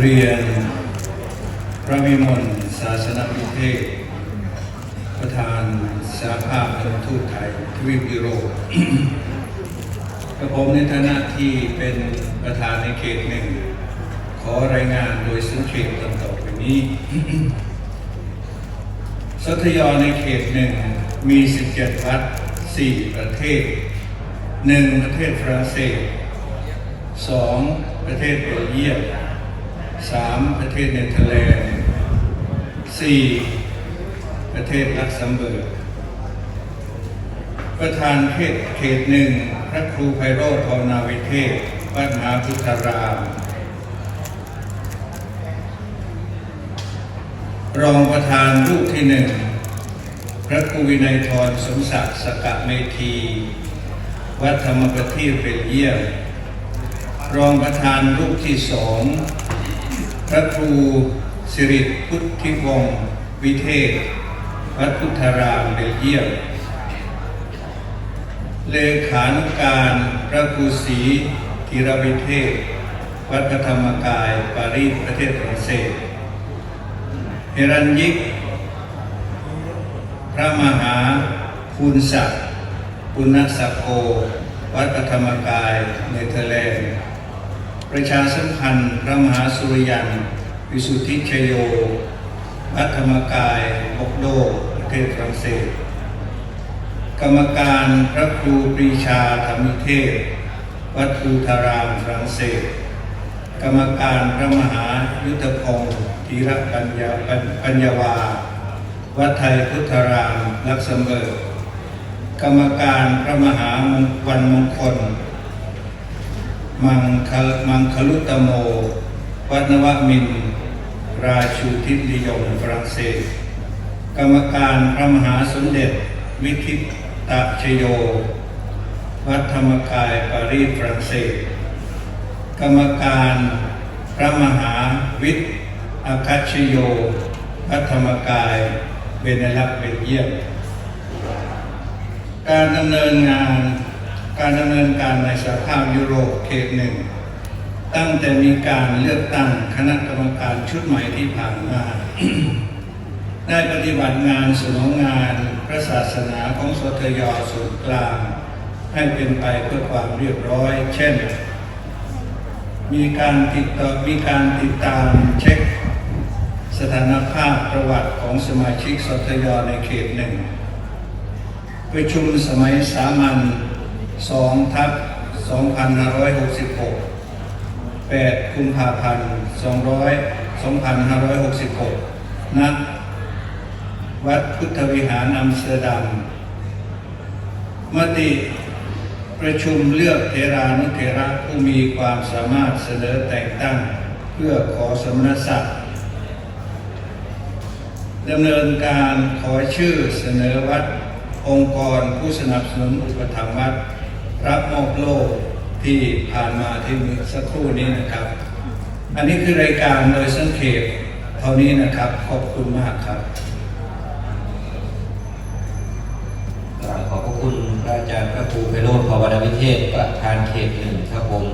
เรียนพระวิมลศาสนวิเทศ ประธานสาภาพนทูตไทยทวีปยุโรปกระผมในฐานะที่เป็นประธานในเขตหนึ่ง ขอรายงานโดยสังเขปต่อไปนี้สัทยอในเขตหนึ่งมี 17 วัด 4 ประเทศ 1 ประเทศฝรั่งเศส 2 ประเทศเบลเยียม 3 ประเทศเนเธอร์แลนด์ 4 ประเทศลักเซมเบิร์กประธานเขตเขตหนึ่งพระครูไพโรธภาวนาวิเทศวัดมหาพุทธาราม รองประธานรูปที่หนึ่งพระครูวินัยทรสมศักดิ์สกะเมธี วัดธรรมประทีปเบลเยียมรองประธานรูปที่สอง พระครูสิริพุทธิวงศ์วิเทศวัดพุทธารามเบลเยียม เลขานุการพระครูศรีธีรวิเทศ วัดพระธรรมกายปารีสประเทศฝรั่งเศสเฮรัญยิก พระมหาภูนศักดิ์ปุณณสักโก วัดพระธรรมกายเนเธอร์แลนด์ ประชาสัมพันธ์พระมหาสุริยัน วิสุทธิชโยวัดธรรมกายบกโดประเทศฝรั่งเศส กรรมการพระครูปรีชาธรรมิเทศ วัดภูธารามฝรั่งเศส กรรมการพระมหายุทธพงศ์ธีรปัญญาปัญญาวา วัดไทยพุทธารามลักเซมเบิกกรรมการพระมหามวันมงคล มังคลมังคลุตโม วัดนวมิน ราชูทิศนิยมฝรั่งเศส กรรมการพระมหาสมเด็จ วิทิตะชโย วัดธรรมกายปารีสฝรั่งเศส กรรมการพระมหาวิทย์อาคัชโย วัดธรรมกายเบเนลักเบลเยียมการดำเนินงาน การดำเนินการในสหภาพยุโรปเขตหนึ่งตั้งแต่มีการเลือกตั้งคณะกรรมการชุดใหม่ที่ผ่านมา ได้ปฏิบัติงานสนองงานพระศาสนาของสทยส่วนกลาง ให้เป็นไปเพื่อความเรียบร้อย เช่น มีการติดต่อมีการติดตามเช็ค สถานภาพประวัติของสมาชิกสทยในเขตหนึ่งประชุมสมัยสามัญ 2ทับ2566 8กุมภาพันธ์200 2566ณวัดพุทธวิหารอัมสเตอร์ดัมมติประชุมเลือกเทรานุเทระผู้มีความสามารถเสนอแต่งตั้ง เพื่อขอสมณศักดิ์ดำเนินการขอชื่อเสนอวัด องค์กรผู้สนับสนุนอุปถัมภ์วัด รับมอบโลกที่ผ่านมาที่เมื่อสักครู่นี้นะครับ อันนี้คือรายการโดยสังเขตเท่านี้นะครับ ขอบคุณมากครับกราบขอบพระคุณพระอาจารย์พระครูไพโรธภาวนาวิเทศประธานเขตหนึ่งครับผม